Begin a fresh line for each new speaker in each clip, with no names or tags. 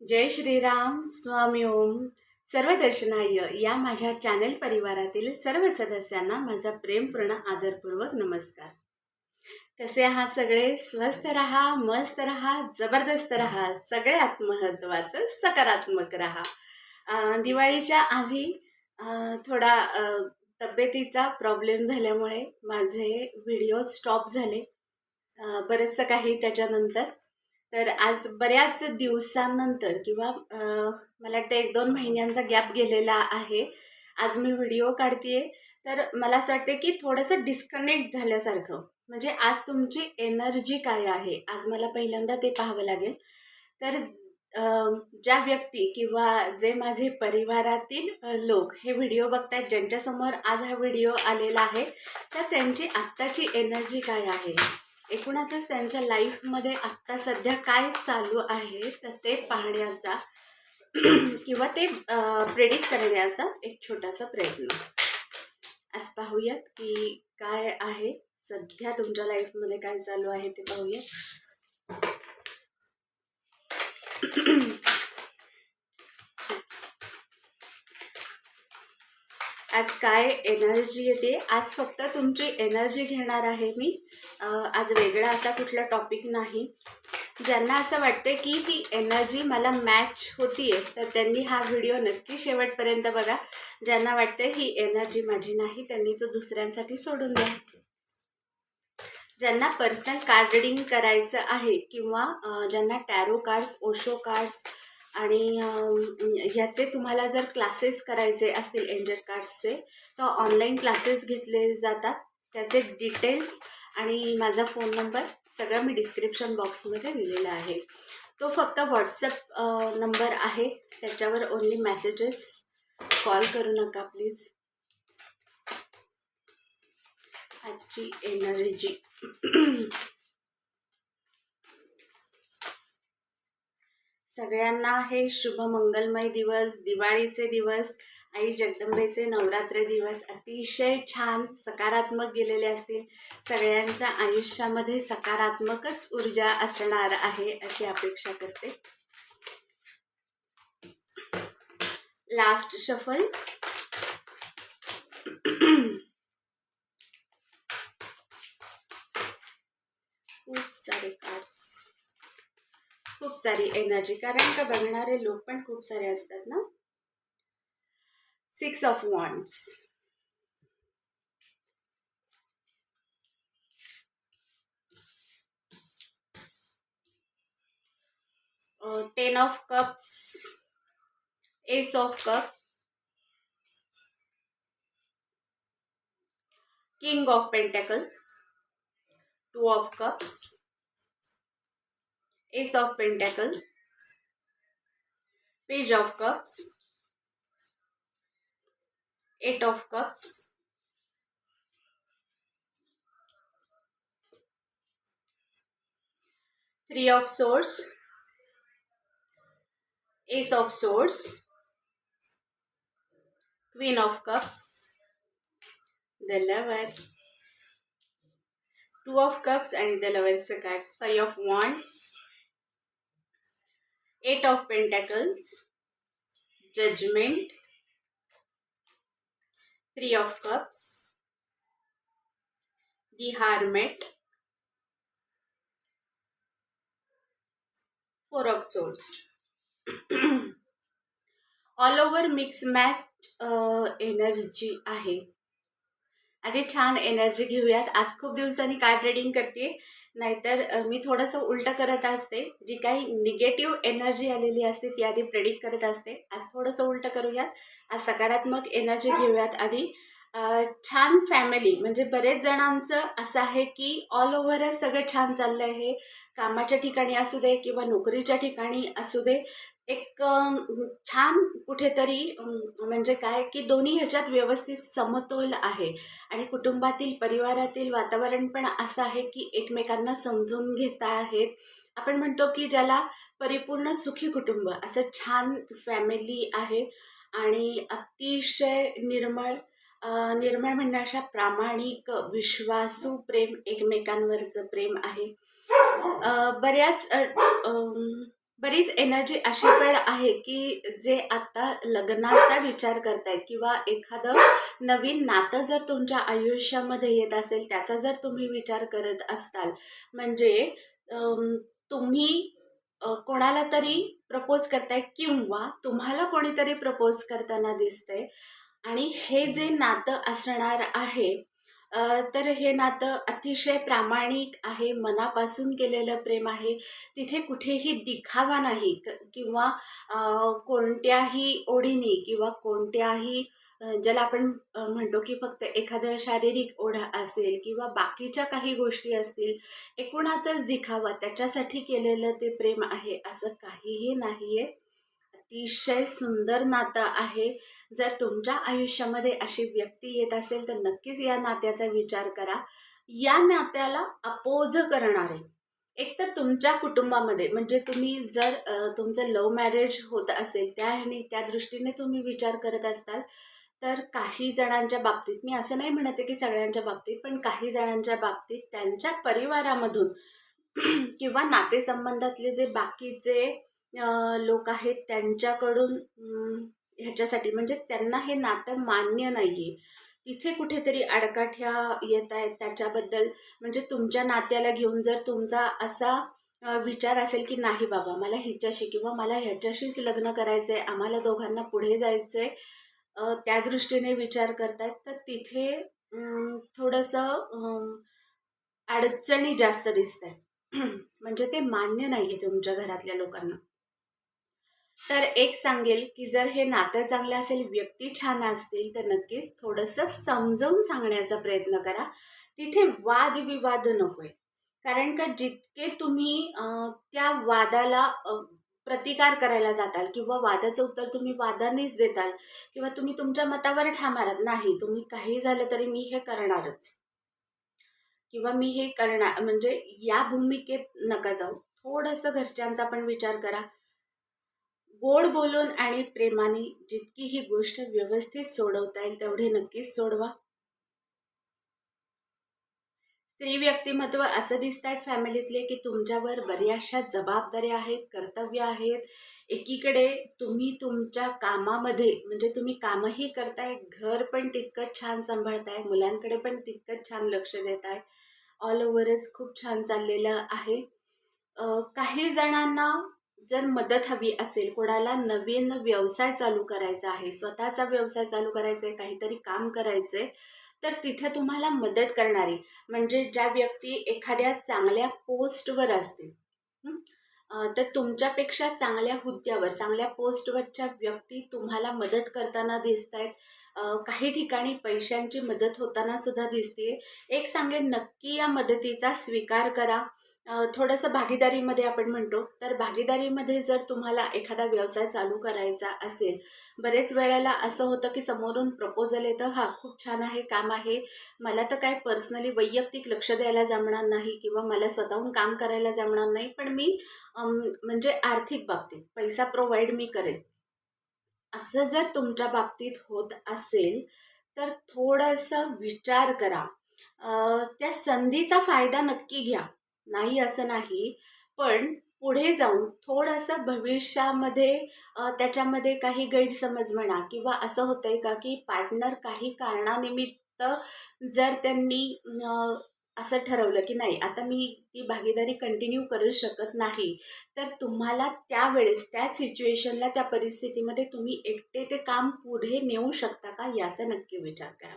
जय श्रीराम स्वामी ओम. सर्व दर्शनाय या माझ्या चॅनल परिवारातील सर्व सदस्यांना माझा प्रेमपूर्ण आदरपूर्वक नमस्कार. कसे आहात सगळे? स्वस्त रहा मस्त रहा जबरदस्त रहा. सगळ्यात महत्त्वाचं सकारात्मक रहा. दिवाळीच्या आधी थोडा तब्येतीचा प्रॉब्लेम झाल्यामुळे माझे व्हिडिओ स्टॉप झाले. बरेचसं बरंचसं काही त्याच्यानंतर तर आज बऱ्याच दिवसांनंतर किंवा मला वाटतं एक दोन महिन्यांचा गॅप गेलेला आहे. आज मी व्हिडिओ काढते तर मला असं वाटतं की थोडंसं डिस्कनेक्ट झाल्यासारखं. म्हणजे आज तुमची एनर्जी काय आहे? आज मला पहिल्यांदा ते पाहावं लागेल. तर ज्या व्यक्ती किंवा जे माझे परिवारातील लोक हे व्हिडिओ बघतायत ज्यांच्यासमोर आज हा व्हिडिओ आलेला आहे तर त्यांची आत्ताची एनर्जी काय आहे? एकूणातच त्यांच्या लाईफमध्ये आत्ता सध्या काय चालू आहे तर ते पाहण्याचा किंवा ते प्रेडिक्ट करण्याचा एक छोटासा प्रयत्न. आज पाहूयात की काय आहे सध्या तुमच्या लाईफमध्ये काय चालू आहे ते पाहूयात. आज काय एनर्जी येते? आज फक्त तुमची एनर्जी घेणार आहे मी. आज वेगळा असा कुठला टॉपिक नाही. ज्यांना असं वाटते की ही एनर्जी मला मॅच होतीये तर त्यांनी हा व्हिडिओ नक्की शेवटपर्यंत बघा. ज्यांना वाटते ही एनर्जी माझी नाही त्यांनी तो दुसऱ्यांसाठी सोडून द्या. ज्यांना पर्सनल कार्ड रिडिंग करायचं आहे किंवा ज्यांना टॅरो कार्ड्स ओशो कार्ड्स आणि याचे ह्याचे तुम्हाला जर क्लासेस करायचे असतील एंजल कार्ड्सचे तर ऑनलाईन क्लासेस घेतले जातात. त्याचे डिटेल्स आणि माझा फोन नंबर सगळं मी डिस्क्रिप्शन बॉक्समध्ये दिलेला आहे. तो फक्त व्हॉट्सअप नंबर आहे. त्याच्यावर ओन्ली मेसेजेस कॉल करू नका प्लीज आजची एनर्जी सगळ्यांना हे शुभ मंगलमय दिवस दिवाळीचे दिवस आई जगदंबेचे नवरात्र दिवस अतिशय छान सकारात्मक गेलेले असतील. सगळ्यांच्या आयुष्यामध्ये सकारात्मकच ऊर्जा असणार आहे अशी अपेक्षा करते. लास्ट शफल सारी एनर्जी. कारण का बघणारे लोक पण खूप सारे असतात ना? Six of wands ten of cups ace of cup king of pentacle two of cups ace of pentacle. Page of cups. Eight of cups. Three of swords. Ace of swords. Queen of cups. The lovers two of cups and the lovers cards five of wands eight of pentacles judgment three of cups the hermit four of swords all over mix match energy आहे आधी छान energy घेऊयात. आज खूप दिवसांनी card trading करते नाहीतर मी थोडंसं उलटं करत असते. जी काही निगेटिव्ह एनर्जी आलेली असते ती आधी प्रेडिक्ट करत असते. आज थोडंसं उलटं करूयात. आज सकारात्मक एनर्जी घेऊयात आधी. छान फॅमिली म्हणजे बरेच जणांचं असं आहे की ऑल ओव्हरच सगळं छान चाललं आहे कामाच्या ठिकाणी असू दे किंवा नोकरीच्या ठिकाणी असू दे. एक छान कुठेतरी म्हणजे काय की दोन्ही ह्याच्यात व्यवस्थित समतोल आहे. आणि कुटुंबातील परिवारातील वातावरण पण असं आहे की एकमेकांना समजून घेता आहेत. आपण म्हणतो की ज्याला परिपूर्ण सुखी कुटुंब असं छान फॅमिली आहे. आणि अतिशय निर्मळ निर्मळ निर्मळ अशा प्रामाणिक विश्वासू प्रेम एकमेकांवरचं प्रेम आहे. बऱ्याच बरीच एनर्जी अशी पण आहे की जे आता लग्नाचा विचार करतायत किंवा एखादं नवीन नातं जर तुमच्या आयुष्यामध्ये येत असेल त्याचा जर तुम्ही विचार करत असताल म्हणजे तुम्ही कोणाला तरी प्रपोज करताय किंवा तुम्हाला कोणीतरी प्रपोज करताना दिसतंय आणि हे जे नातं असणार आहे तर हे नातं अतिशय प्रामाणिक आहे मनापासून केलेलं प्रेम आहे. तिथे कुठेही दिखावा नाही किंवा कोणत्याही ओढीने किंवा कोणत्याही ज्याला आपण म्हणतो की फक्त एखादं शारीरिक ओढा असेल किंवा बाकीच्या काही गोष्टी असतील एकूणातच दिखावा त्याच्यासाठी केलेलं ते प्रेम आहे असं काहीही नाही आहे अतिशय सुंदर नातं आहे. जर तुमच्या आयुष्यामध्ये अशी व्यक्ती येत असेल तर नक्कीच या नात्याचा विचार करा. या नात्याला अपोज करणारे. एकतर तुमच्या कुटुंबामध्ये म्हणजे तुम्ही जर तुमचं लव मॅरेज होत असेल त्या ह्याने त्या दृष्टीने तुम्ही विचार करत असताल तर काही जणांच्या बाबतीत मी असं नाही म्हणते की सगळ्यांच्या बाबतीत पण काही जणांच्या बाबतीत त्यांच्या परिवारामधून किंवा नातेसंबंधातले जे बाकीचे लोक आहेत त्यांच्याकडून ह्याच्यासाठी. म्हणजे त्यांना हे नातं मान्य नाही आहे तिथे कुठेतरी अडकाठ्या येत आहेत त्याच्याबद्दल. म्हणजे तुमच्या नात्याला घेऊन जर तुमचा असा विचार असेल की नाही बाबा मला हिच्याशी किंवा मला ह्याच्याशीच लग्न करायचं आहे आम्हाला दोघांना पुढे जायचं आहे त्या दृष्टीने विचार करतायत तर तिथे थोडंसं अडचणी जास्त दिसत आहे म्हणजे ते मान्य नाही आहे तुमच्या घरातल्या लोकांना. तर एक सांगेल की जर हे नातं चांगलं असेल व्यक्ती छान असतील तर नक्कीच थोडंसं समजावून सांगण्याचा प्रयत्न करा. तिथे वादविवाद नकोय. कारण का जितके तुम्ही त्या वादाला प्रतिकार करायला जाताल किंवा वादाचं उत्तर तुम्ही वादानेच देताल किंवा तुम्ही तुमच्या मतावर ठामारात नाही तुम्ही काही झालं तरी मी हे करणारच. किंवा मी हे करणार म्हणजे या भूमिकेत नका जाऊ. थोडंसं घरच्यांचा पण विचार करा. गोड बोलून आणि प्रेमाने जितकी ही गोष्ट व्यवस्थित सोडवता येईल तेवढे नक्कीच सोडवा. स्त्री व्यक्तिमत्व असं दिसत आहेत फॅमिलीतले की तुमच्यावर बऱ्याचशा जबाबदाऱ्या आहेत कर्तव्य आहेत. एकीकडे तुम्ही तुमच्या कामामध्ये म्हणजे तुम्ही कामही करताय घर पण तितकंच छान सांभाळताय मुलांकडे पण तितकंच छान लक्ष देताय. ऑल ओव्हरच खूप छान चाललेलं आहे. काही जणांना जर मदत हवी असेल कोणाला नवीन व्यवसाय चालू करायचा आहे स्वतःचा व्यवसाय चालू करायचा आहे काहीतरी काम करायचं आहे तर तिथे तुम्हाला मदत करणारी म्हणजे ज्या व्यक्ती एखाद्या चांगल्या पोस्टवर असतील तर तुमच्यापेक्षा चांगल्या हुद्द्यावर चांगल्या पोस्टवरच्या व्यक्ती तुम्हाला मदत करताना दिसत आहेत काही ठिकाणी पैशांची मदत होताना सुद्धा दिसते एक सांगेन नक्की या मदतीचा स्वीकार करा. थोडंसं भागीदारीमध्ये आपण म्हणतो तर भागीदारीमध्ये जर तुम्हाला एखादा व्यवसाय चालू करायचा असेल बरेच वेळेला असं होतं की समोरून प्रपोजल येतं हा खूप छान आहे काम आहे. मला तर काय पर्सनली वैयक्तिक लक्ष द्यायला जमणार नाही किंवा मला स्वतःहून काम करायला जमणार नाही पण मी म्हणजे आर्थिक बाबतीत पैसा प्रोव्हाइड मी करेन. असं जर तुमच्या बाबतीत होत असेल तर थोडंसं विचार करा. त्या संधीचा फायदा नक्की घ्या. नाही असं नाही. पण पुढे जाऊन थोडंसं भविष्यामध्ये त्याच्यामध्ये काही गैरसमज म्हणा किंवा असं होतंय का की पार्टनर काही कारणानिमित्त जर त्यांनी असं ठरवलं की नाही आता मी ती भागीदारी कंटिन्यू करू शकत नाही तर तुम्हाला त्यावेळेस त्या सिच्युएशनला त्या परिस्थितीमध्ये तुम्ही एकटे ते काम पुढे नेऊ शकता का? याचा नक्की विचार करा.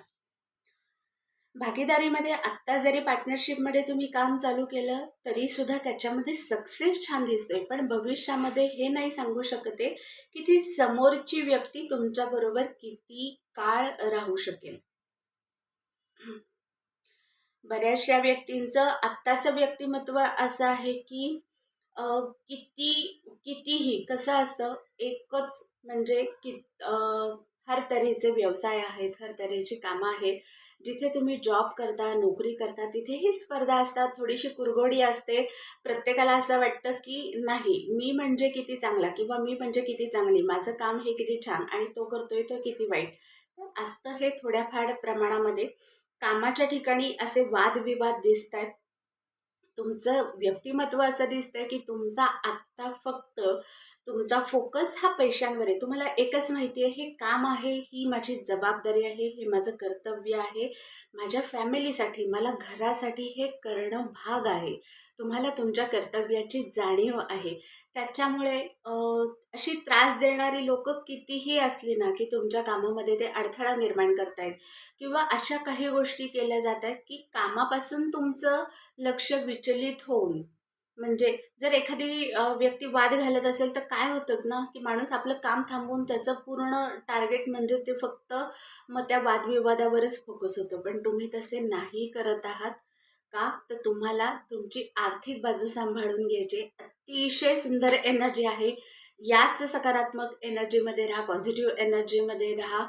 भागीदारीमध्ये आत्ता जरी पार्टनरशिपमध्ये तुम्ही काम चालू केलं तरी सुद्धा त्याच्यामध्ये सक्सेस छान दिसतोय. पण भविष्यामध्ये हे नाही सांगू शकते की ती समोरची व्यक्ती तुमच्याबरोबर किती काळ राहू शकेल. बऱ्याचशा व्यक्तींचं आत्ताचं व्यक्तिमत्व असं आहे की किती कितीही कसं असतं एकच म्हणजे कि हर तऱ्हेचे व्यवसाय आहेत हर तऱ्हेची कामं आहेत. जिथे तुम्ही जॉब करता नोकरी करता तिथेही स्पर्धा असतात. थोडीशी कुरघोडी असते. प्रत्येकाला असं वाटतं की नाही मी म्हणजे किती चांगला किंवा मी म्हणजे किती चांगली माझं काम हे किती छान आणि तो करतोय तो किती वाईट. तर असतं हे थोड्याफार प्रमाणामध्ये. कामाच्या ठिकाणी असे वादविवाद दिसत आहेत तुमचं व्यक्तिमत्व असं दिसतंय की तुमचा आता फक्त तुमचा फोकस हा पैशांवर आहे तुम्हाला एकच माहिती आहे हे काम आहे ही माझी जबाबदारी आहे हे माझं कर्तव्य आहे. माझ्या फॅमिलीसाठी मला घरासाठी हे करणं भाग आहे. तुम्हाला तुमच्या कर्तव्याची जाणीव आहे. त्याच्यामुळे अशी त्रास देणारी लोक कितीही असली ना की तुमच्या कामामध्ये ते अडथळा निर्माण करतायत किंवा अशा काही गोष्टी केल्या जात आहेत की कामापासून तुमचं लक्ष विचलित होऊन म्हणजे जर एखादी व्यक्ती वाद घालत असेल तर काय होतं ना की माणूस आपलं काम थांबवून त्याचं पूर्ण टार्गेट म्हणजे ते फक्त मग त्या वादविवादावरच फोकस होतं. पण तुम्ही तसे नाही करत आहात का? तर तुम्हाला तुमची आर्थिक बाजू सांभाळून घ्यायची अतिशय सुंदर एनर्जी आहे. याच सकारात्मक एनर्जीमध्ये राहा पॉझिटिव्ह एनर्जीमध्ये राहा.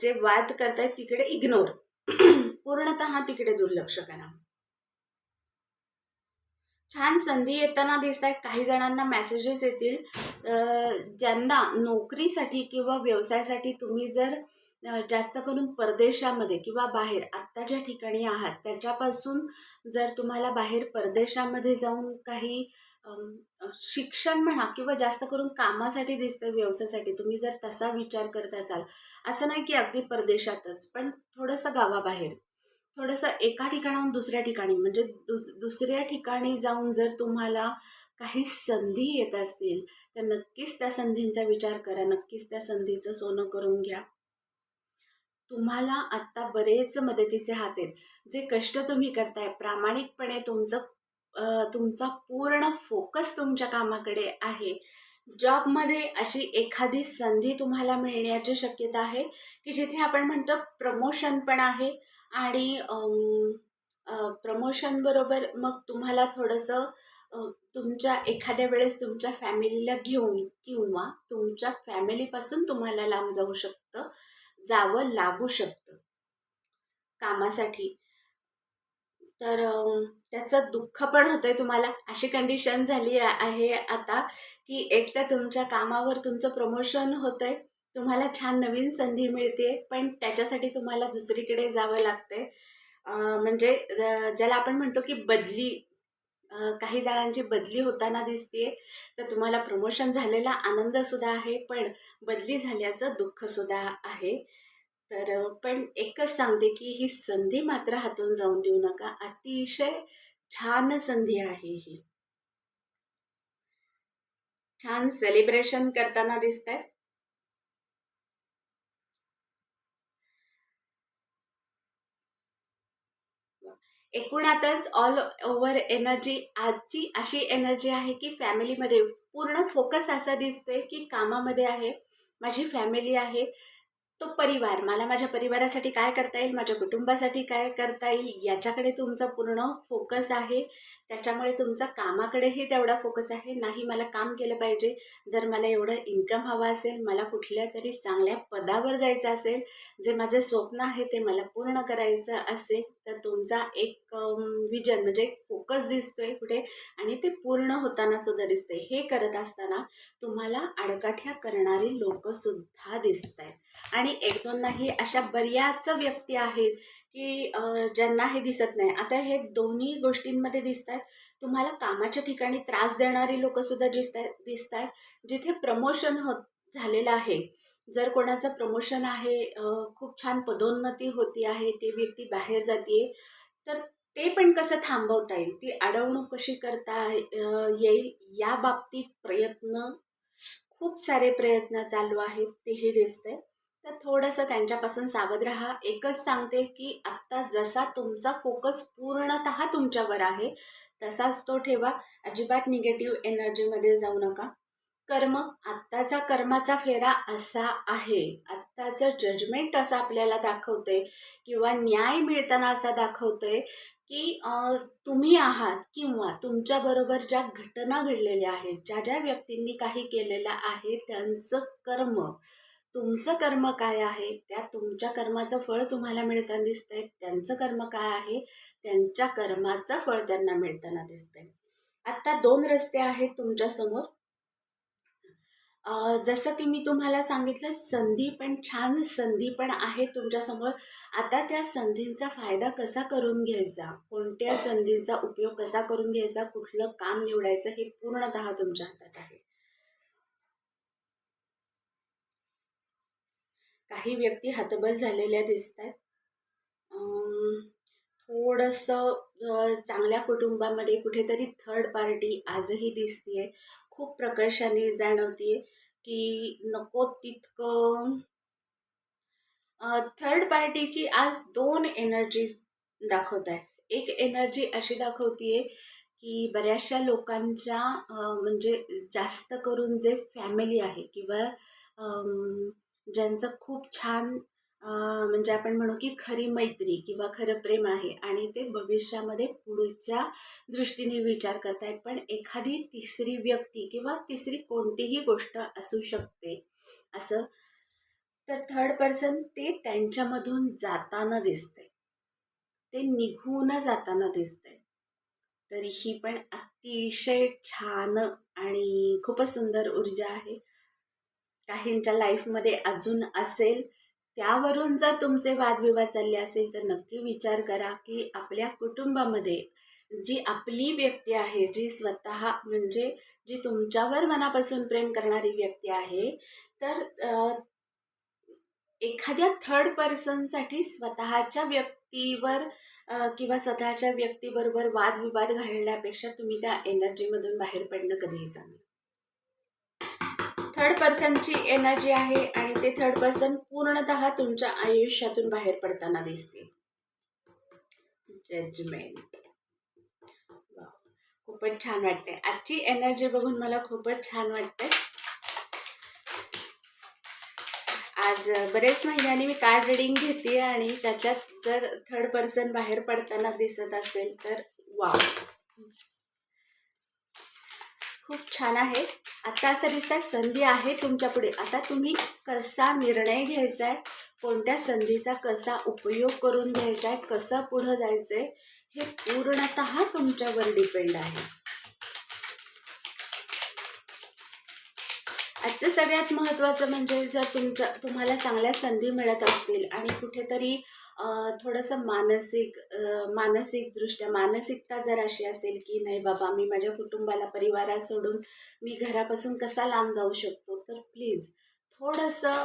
जे वाद करतायत तिकडे इग्नोर पूर्णतः तिकडे दुर्लक्ष करा. छान संधी येताना दिसत आहे काही जणांना मेसेजेस येतील. ज्यांना नोकरीसाठी किंवा व्यवसायासाठी तुम्ही जर जास्त करून परदेशामध्ये किंवा बाहेर आत्ता ज्या ठिकाणी आहात त्याच्यापासून जर तुम्हाला बाहेर परदेशामध्ये जाऊन काही शिक्षण म्हणा किंवा जास्त करून कामासाठी दिसतं व्यवसायासाठी तुम्ही जर तसा विचार करत असाल असं नाही की अगदी परदेशातच पण थोडंसं गावाबाहेर. थोडंसं एका ठिकाणाहून दुसऱ्या ठिकाणी म्हणजे दुस दुसऱ्या ठिकाणी जाऊन जर तुम्हाला काही संधी येत असतील तर नक्कीच त्या संधींचा विचार करा नक्कीच त्या संधीचं सोनं करून घ्या. तुम्हाला आत्ता बरेच मदतीचे हात आहेत. जे कष्ट तुम्ही करताय प्रामाणिकपणे तुमचं तुमचा पूर्ण फोकस तुमच्या कामाकडे आहे. जॉबमध्ये अशी एखादी संधी तुम्हाला मिळण्याची शक्यता आहे की जिथे आपण म्हणतो प्रमोशन पण आहे आणि प्रमोशनबरोबर मग तुम्हाला थोडंसं तुमच्या एखाद्या वेळेस तुमच्या फॅमिलीला घेऊन किंवा तुमच्या फॅमिलीपासून तुम्हाला लांब जाऊ शकतं जावं लागू शकतं कामासाठी. तर त्याचं दुःख पण होतंय तुम्हाला. अशी कंडिशन झाली आहे आता की एक तर तुमच्या कामावर तुमचं प्रमोशन होतंय तुम्हाला छान नवीन संधी मिळते पण त्याच्यासाठी तुम्हाला दुसरीकडे जावं लागतंय. म्हणजे ज्याला आपण म्हणतो की बदली काही जणांची बदली होताना दिसते तर तुम्हाला प्रमोशन झालेला आनंदसुद्धा आहे पण बदली झाल्याचं दुःखसुद्धा आहे. तर पण एकच सांगते की ही संधी मात्र हातून जाऊन देऊ नका. अतिशय छान संधी आहे ही. छान सेलिब्रेशन करताना दिसत आहेत एकूणातच ऑल ओव्हर एनर्जी आजची अशी एनर्जी आहे की फॅमिलीमध्ये पूर्ण फोकस असा दिसतोय की कामामध्ये आहे. माझी फॅमिली आहे. तो परिवार. मला माझ्या परिवारासाठी काय करता येईल? माझ्या कुटुंबासाठी काय करता येईल? याच्याकडे तुमचा पूर्ण फोकस आहे. त्याच्यामुळे तुमचा कामाकडेही तेवढा फोकस आहे. नाही मला काम केलं पाहिजे. जर मला एवढं इन्कम हवं असेल मला कुठल्या तरी चांगल्या पदावर जायचं असेल जे माझे स्वप्न आहे ते मला पूर्ण करायचं असेल तर तुमचा एक विजन म्हणजे एक फोकस दिसतोय कुठे आणि ते पूर्ण होताना सुद्धा दिसतंय. हे करत असताना तुम्हाला आडकाठ्या करणारी लोकसुद्धा दिसत आहेत आणि एक दोन नाही अशा बऱ्याच व्यक्ती आहेत की ज्यांना हे दिसत नाही. आता हे दोन्ही गोष्टींमध्ये दिसत आहेत तुम्हाला कामाच्या ठिकाणी त्रास देणारी लोक सुद्धा दिसत आहेत दिसत आहेत जिथे प्रमोशन होत झालेलं आहे. जर कोणाचं प्रमोशन आहे खूप छान पदोन्नती होती आहे ती व्यक्ती बाहेर जाते तर ते पण कसं थांबवता येईल? ती अडवणूक कशी करता येईल? या बाबतीत प्रयत्न खूप सारे प्रयत्न चालू आहेत तेही दिसतंय. तर थोडंसं त्यांच्यापासून सावध राहा. एकच सांगते की आत्ता जसा तुमचा फोकस पूर्णतः तुमच्यावर आहे तसाच तो ठेवा. अजिबात निगेटिव्ह एनर्जीमध्ये जाऊ नका. कर्म आत्ताचा कर्माचा फेरा असा आहे. आत्ताचं जजमेंट असं आपल्याला दाखवतंय किंवा न्याय मिळताना असा दाखवते की तुम्ही आहात किंवा तुमच्याबरोबर ज्या घटना घडलेल्या आहेत ज्या ज्या व्यक्तींनी काही केलेलं आहे त्यांचं कर्म. तुमचं कर्म काय आहे? त्या तुमच्या कर्माचं फळ तुम्हाला मिळताना दिसतंय. त्यांचं कर्म काय आहे? त्यांच्या कर्माचं फळ त्यांना मिळताना दिसतंय. आत्ता दोन रस्ते आहेत तुमच्यासमोर जसं की मी तुम्हाला सांगितलं संधी पण छान संधी पण आहे तुमच्यासमोर आता त्या संधींचा फायदा कसा करून घ्यायचा? कोणत्या संधींचा उपयोग कसा करून घ्यायचा? कुठलं काम निवडायचं हे पूर्णतः तुमच्या हातात आहे. काही व्यक्ती हतबल झालेल्या दिसत आहेत थोडंसं चांगल्या कुटुंबामध्ये कुठेतरी थर्ड पार्टी आजही दिसतीये. खूप प्रकर्षाने जाणवतीये की नको तितकं थर्ड पार्टीची आज दोन एनर्जी दाखवत आहेत एक एनर्जी अशी दाखवतीये की बऱ्याचशा लोकांच्या म्हणजे जास्त करून जे फॅमिली आहे किंवा ज्यांचं खूप छान म्हणजे आपण म्हणू की खरी मैत्री किंवा खरं प्रेम आहे आणि ते भविष्यामध्ये पुढच्या दृष्टीने विचार करतायत. पण एखादी तिसरी व्यक्ती किंवा तिसरी कोणतीही गोष्ट असू शकते. असं तर थर्ड पर्सन ते त्यांच्यामधून जाताना दिसते ते निघून जाताना दिसते तर ही पण अतिशय छान आणि खूपच सुंदर ऊर्जा आहे. काहींच्या लाईफमध्ये अजून असेल त्यावरून जर तुमचे वादविवाद चालले असेल तर नक्की विचार करा की आपल्या कुटुंबामध्ये जी आपली व्यक्ती आहे जी स्वतः म्हणजे जी तुमच्यावर मनापासून प्रेम करणारी व्यक्ती आहे तर एखाद्या थर्ड पर्सनसाठी स्वतःच्या व्यक्तीवर किंवा स्वतःच्या व्यक्तीबरोबर वादविवाद घालण्यापेक्षा तुम्ही त्या एनर्जीमधून बाहेर पडणं कधीही चांगलं. थर्ड पर्सनची एनर्जी आहे आणि ते थर्ड पर्सन पूर्णतः तुमच्या आयुष्यातून बाहेर पडताना दिसते. जजमेंट खूपच छान वाटते आजची एनर्जी बघून मला खूपच छान वाटते आज बरेच महिन्यांनी मी कार्ड रिडिंग घेते आणि त्याच्यात जर थर्ड पर्सन बाहेर पडताना दिसत असेल तर वा खूप छान आहे. आता असं दिसतंय संधी आहे तुमच्यापुढे आता तुम्ही कसा निर्णय घ्यायचा आहे कोणत्या संधीचा कसा उपयोग करून घ्यायचा आहे कसं पुढं जायचं आहे हे पूर्णतः तुमच्यावर डिपेंड आहे. आजचं सगळ्यात महत्त्वाचं म्हणजे जर तुमच्या तुम्हाला चांगल्या संधी मिळत असतील आणि कुठेतरी थोडंसं मानसिक मानसिकदृष्ट्या मानसिकता जर अशी असेल की नाही बाबा मी माझ्या कुटुंबाला परिवारा सोडून मी घरापासून कसा लांब जाऊ शकतो? तर प्लीज थोडंसं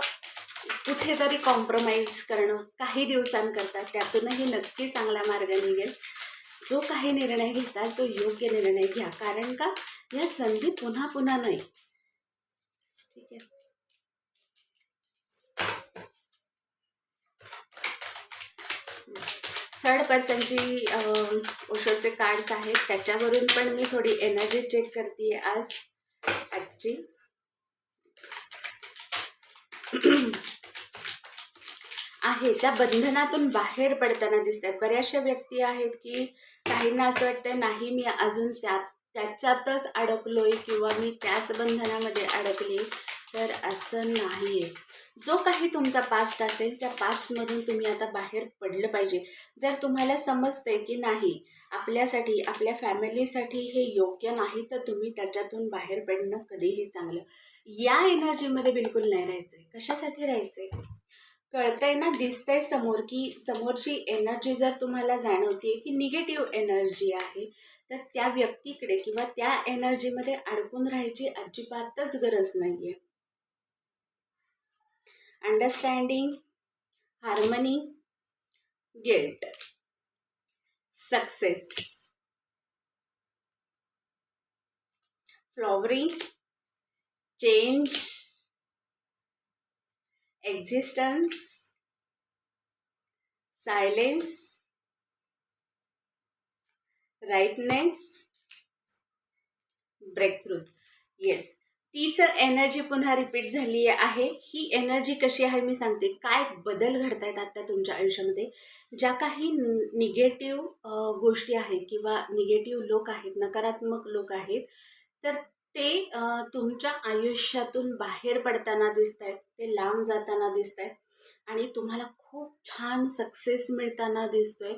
कुठेतरी कॉम्प्रोमाइज करणं काही दिवसांकरता त्यातूनही नक्की चांगला मार्ग निघेल. जो काही निर्णय घेताल तो योग्य निर्णय घ्या. कारण का? या संधी पुन्हा पुन्हा नाही. थर्ड पर्सनची ओशोचे कार्ड्स आहेत त्याच्यावरून पण मी थोडी एनर्जी चेक करते आज. आजची आहे त्या बंधनातून बाहेर पडताना दिसतात बऱ्याचशा व्यक्ती आहेत की काहींना असं वाटतं नाही मी अजून त्याच त्याच्यातच अडकलोय किंवा मी त्याच बंधनामध्ये अडकली. तर असं नाही आहे जो काही तुमचा पास्ट असेल त्या पास्टमधून तुम्ही आता बाहेर पडलं पाहिजे. जर तुम्हाला समजते की नाही आपल्यासाठी आपल्या फॅमिलीसाठी हे योग्य नाही तर तुम्ही त्याच्यातून बाहेर पडणं कधीही चांगलं. या एनर्जीमध्ये बिलकुल नाही राहायचं आहे कशासाठी राहायचं आहे कळतंय ना दिसतंय समोर की समोरची एनर्जी जर तुम्हाला जाणवते की निगेटिव्ह एनर्जी आहे तर त्या व्यक्तीकडे किंवा त्या एनर्जीमध्ये अडकून राहायची अजिबातच गरज नाही आहे understanding, harmony, guilt, success, flowering, change, existence, silence, rightness, breakthrough. Yes, तीच एनर्जी पुन्हा रिपीट झाली आहे. ही एनर्जी कशी आहे मी सांगते. काय बदल घडत आहेत आत्ता तुमच्या आयुष्यामध्ये? ज्या काही निगेटिव्ह गोष्टी आहेत किंवा निगेटिव्ह लोक आहेत नकारात्मक लोक आहेत तर ते तुमच्या आयुष्यातून बाहेर पडताना दिसत आहेत ते लांब जाताना दिसत आहेत आणि तुम्हाला खूप छान सक्सेस मिळताना दिसतोय.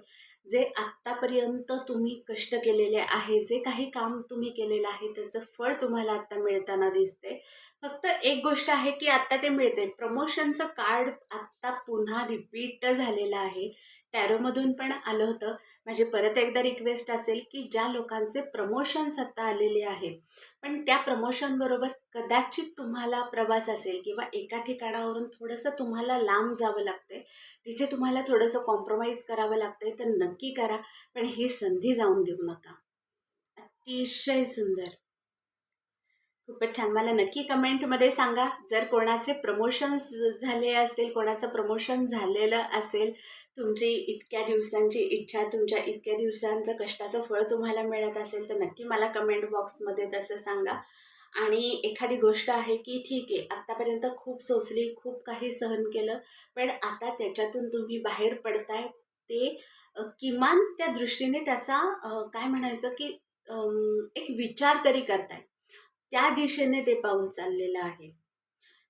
जे आत्तापर्यंत तुम्ही कष्ट केलेले आहे जे काही काम तुम्ही केलेलं आहे त्याचं फळ तुम्हाला आत्ता मिळताना दिसते फक्त एक गोष्ट आहे की आत्ता ते मिळते प्रमोशनचं कार्ड आत्ता पुन्हा रिपीट झालेलं आहे. टॅरोमधून पण आलं होतं. माझी परत एकदा रिक्वेस्ट असेल की ज्या लोकांचे प्रमोशन्स आत्ता आलेले आहेत पण त्या प्रमोशनबरोबर कदाचित तुम्हाला प्रवास असेल किंवा एका ठिकाणावरून थोडंसं तुम्हाला लांब जावं लागतंय. तिथे तुम्हाला थोडंसं कॉम्प्रोमाइज करावं लागतंय तर नक्की करा. पण ही संधी जाऊन देऊ नका. अतिशय सुंदर. खूपच छान. मला नक्की कमेंटमध्ये सांगा जर कोणाचे प्रमोशन्स झाले असतील कोणाचं प्रमोशन झालेलं असेल तुमची इतक्या दिवसांची इच्छा तुमच्या इतक्या दिवसांचं कष्टाचं फळ तुम्हाला मिळत असेल तर नक्की मला कमेंट बॉक्समध्ये तसं सांगा. आणि एखादी गोष्ट आहे की ठीक आहे आत्तापर्यंत खूप सोसली खूप काही सहन केलं पण आता त्याच्यातून तुम्ही बाहेर पडताय ते किमान त्या दृष्टीने त्याचा काय म्हणायचं की एक विचार तरी करताय. त्या दिशेने ते पाऊल चाललेलं आहे.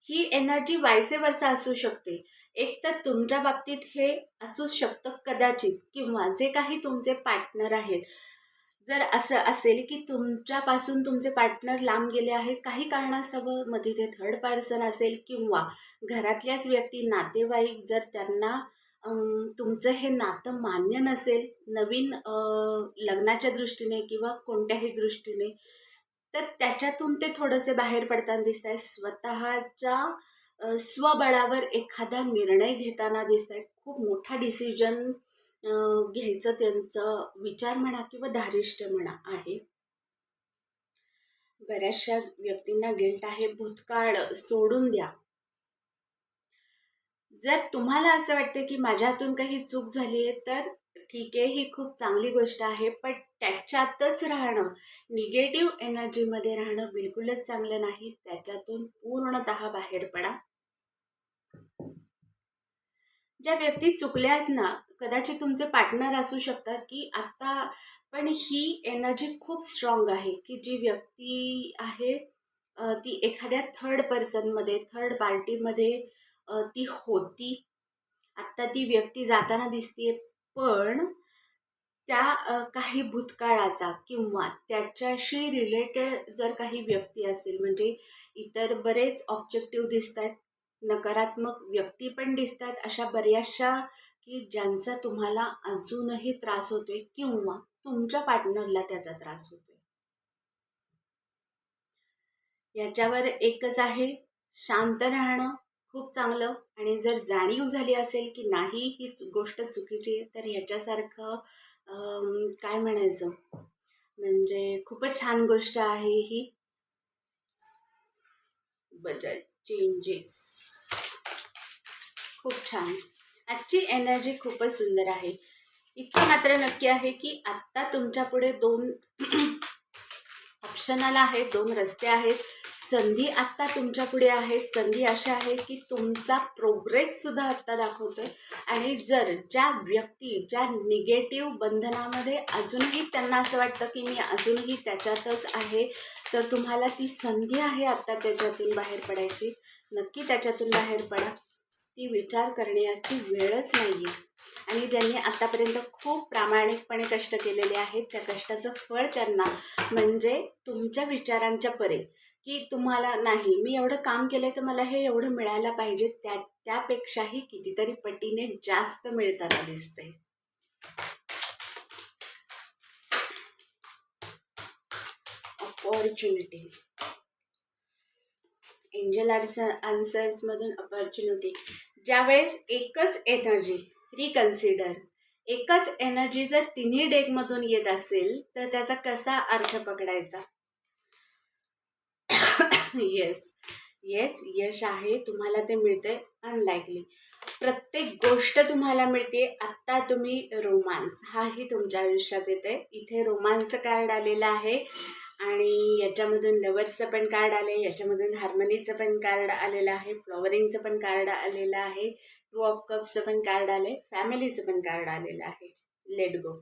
ही एनर्जी वायसे वर्षा असू शकते. एक तर तुमच्या बाबतीत हे असू शकतं कदाचित किंवा जे काही तुमचे पार्टनर आहेत. जर असं असेल की तुमच्यापासून तुमचे पार्टनर लांब गेले आहेत काही कारणास्तवमध्ये ते थर्ड पर्सन असेल किंवा घरातल्याच व्यक्ती नातेवाईक जर त्यांना तुमचं हे नातं मान्य नसेल नवीन लग्नाच्या दृष्टीने किंवा कोणत्याही दृष्टीने तर त्याच्यातून ते थोडेसे बाहेर पडताना दिसत आहे स्वतःच्या स्वबळावर एखादा निर्णय घेताना दिसत आहे खूप मोठा डिसिजन घ्यायचं त्यांचं विचार म्हणा किंवा धारिष्ट म्हणा आहे. बऱ्याचशा व्यक्तींना गिल्ट आहे. भूतकाळ सोडून द्या. जर तुम्हाला असं वाटतं की माझ्यातून काही चूक झाली आहे तर ठीक आहे ही खूप चांगली गोष्ट आहे पण त्याच्यातच राहणं निगेटिव्ह एनर्जीमध्ये राहणं बिलकुलच चांगलं नाही त्याच्यातून पूर्णत बाहेर पडा. ज्या व्यक्ती चुकल्या आहेत ना कदाचित तुमचे पार्टनर असू शकतात की आत्ता पण ही एनर्जी खूप स्ट्रॉंग आहे की जी व्यक्ती आहे ती एखाद्या थर्ड पर्सनमध्ये थर्ड पार्टीमध्ये ती होती. आत्ता ती व्यक्ती जाताना दिसते पण त्या काही भूतकाळाचा किंवा त्याच्याशी रिलेटेड जर काही व्यक्ती असेल म्हणजे इतर बरेच ऑब्जेक्टिव्ह दिसत आहेत नकारात्मक व्यक्ती पण दिसत आहेत अशा बऱ्याचशा की ज्यांचा तुम्हाला अजूनही त्रास होतोय किंवा तुमच्या पार्टनरला त्याचा त्रास होतोय. याच्यावर एकच आहे शांत राहणं. खूप चांगलं. आणि जर जाणीव झाली असेल की नाही ही गोष्ट चुकीची आहे तर ह्याच्यासारखं काय म्हणायचं? म्हणजे खूपच छान गोष्ट आहे ही. बदल चेंजेस खूप छान. आजची एनर्जी खूपच सुंदर आहे. इतकं मात्र नक्की आहे की आत्ता तुमच्यापुढे दोन ऑप्शनल आहेत दोन रस्ते आहेत. संधी आत्ता तुमच्यापुढे आहेत संधी अशा आहेत की तुमचा प्रोग्रेससुद्धा आत्ता दाखवतो आहे आणि जर ज्या व्यक्ती ज्या निगेटिव्ह बंधनामध्ये अजूनही त्यांना असं वाटतं की मी अजूनही त्याच्यातच आहे तर तुम्हाला ती संधी आहे आत्ता त्याच्यातून बाहेर पडायची. नक्की त्याच्यातून बाहेर पडा. ती विचार करण्याची वेळच नाही आहे आणि ज्यांनी आत्तापर्यंत खूप प्रामाणिकपणे कष्ट केलेले आहेत त्या कष्टाचं फळ त्यांना म्हणजे तुमच्या विचारांच्या परे. की तुम्हाला नाही मी एवढं काम केलंय तर मला हे एवढं मिळायला पाहिजे. त्या त्यापेक्षाही कितीतरी पटीने जास्त मिळताना दिसतंय अपॉर्च्युनिटी एंजल आन्सर्समधून अपॉर्च्युनिटी ज्यावेळेस एकच एनर्जी रिकन्सिडर एकच एनर्जी जर तिन्ही डेकमधून येत असेल तर त्याचा कसा अर्थ पकडायचा? येस येस यश आहे तुम्हाला ते मिळते अनलायकली प्रत्येक गोष्ट तुम्हाला मिळते आत्ता तुम्ही रोमांस हाही तुमच्या आयुष्यात येते इथे रोमांस कार्ड आलेलं आहे आणि याच्यामधून लवर्सचं पण कार्ड आले याच्यामधून हार्मनीचं पण कार्ड आलेलं आहे फ्लॉवरिंगचं पण कार्ड आलेलं आहे टू ऑफ कप्सचं पण कार्ड आले फॅमिलीचं पण कार्ड आलेलं आहे. लेट गो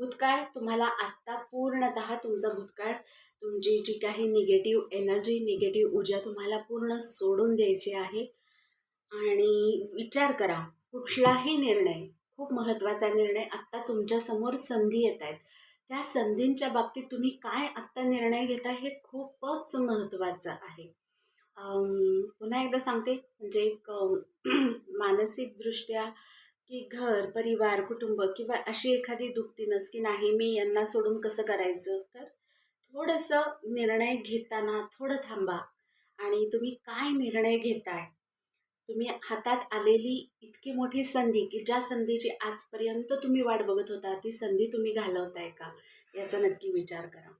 भूतकाळ तुम्हाला आत्ता पूर्णतः तुमचा भूतकाळ तुमची जी काही निगेटिव्ह एनर्जी निगेटिव्ह ऊर्जा तुम्हाला पूर्ण सोडून द्यायची आहे. आणि विचार करा कुठलाही निर्णय खूप महत्त्वाचा निर्णय आत्ता तुमच्यासमोर संधी येत आहेत. त्या संधींच्या बाबतीत तुम्ही काय आत्ता निर्णय घेता हे खूपच महत्त्वाचं आहे. पुन्हा एकदा सांगते म्हणजे एक मानसिकदृष्ट्या की घर परिवार कुटुंब किंवा अशी एखादी दुखती नस की नाही मी यांना सोडून कसं करायचं? तर थोडंसं निर्णय घेताना थोडं थांबा. आणि तुम्ही काय निर्णय घेताय? तुम्ही हातात आलेली इतकी मोठी संधी की ज्या संधीची आजपर्यंत तुम्ही वाट बघत होता ती संधी तुम्ही घालवताय का? याचा नक्की विचार करा.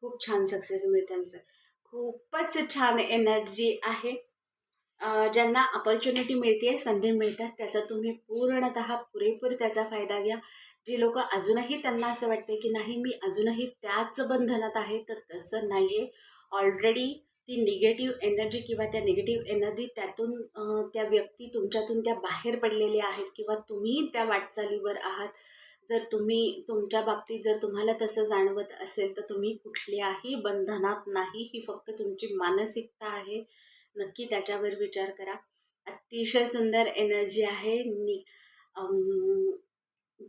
खूप छान सक्सेस मिळते खूपच छान एनर्जी आहे. ज्यांना अपॉर्च्युनिटी मिळते संधी मिळतात त्याचा तुम्ही पूर्णतः पुरेपूर त्याचा फायदा घ्या. जी लोक अजूनही त्यांना असं वाटते की नाही मी अजूनही त्याच बंधनात आहे तर तसं नाही आहे ऑलरेडी ती निगेटिव्ह एनर्जी किंवा त्या निगेटिव्ह एनर्जी त्यातून त्या व्यक्ती तुमच्यातून त्या बाहेर पडलेल्या आहेत किंवा तुम्ही त्या वाटचालीवर आहात. जर तुम्ही तुमच्या बाबतीत जर तुम्हाला तसं जाणवत असेल तर तुम्ही कुठल्याही बंधनात नाही. ही फक्त तुमची मानसिकता आहे. नक्की त्याच्यावर विचार करा. अतिशय सुंदर एनर्जी आहे. नि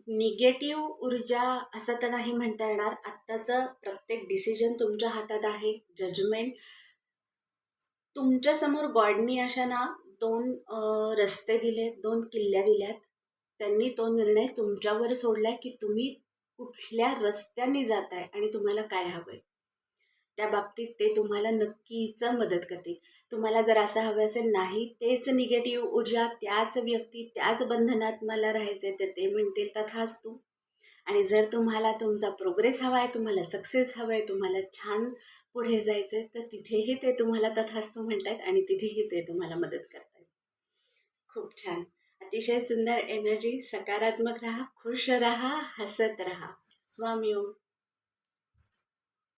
निगेटिव्ह ऊर्जा असं तर नाही म्हणता येणार. आत्ताचं प्रत्येक डिसिजन तुमच्या हातात आहे. जजमेंट तुमच्यासमोर गॉडनी अशा ना दोन रस्ते दिले दोन किल्ल्या दिल्यात. त्यांनी तो निर्णय तुमच्यावर सोडलाय की तुम्ही कुठल्या रस्त्याने जाताय आणि तुम्हाला काय हवंय? त्या बाबतीत ते तुम्हाला नक्कीच मदत करतील. तुम्हाला जर असं हवं असेल नाही तेच निगेटिव्ह ऊर्जा त्याच व्यक्ती त्याच बंधनात मला राहायचे तर ते म्हणतील तथास्तू आणि जर तुम्हाला तुमचा प्रोग्रेस हवा आहे तुम्हाला सक्सेस हवा आहे तुम्हाला छान पुढे जायचं आहे तर तिथेही ते तुम्हाला तथास्तू म्हणतायत आणि तिथेही ते तुम्हाला मदत करतायत. खूप छान. अतिशय सुंदर एनर्जी सकारात्मक राहा खुश राहा हसत राहा. स्वामी ओम.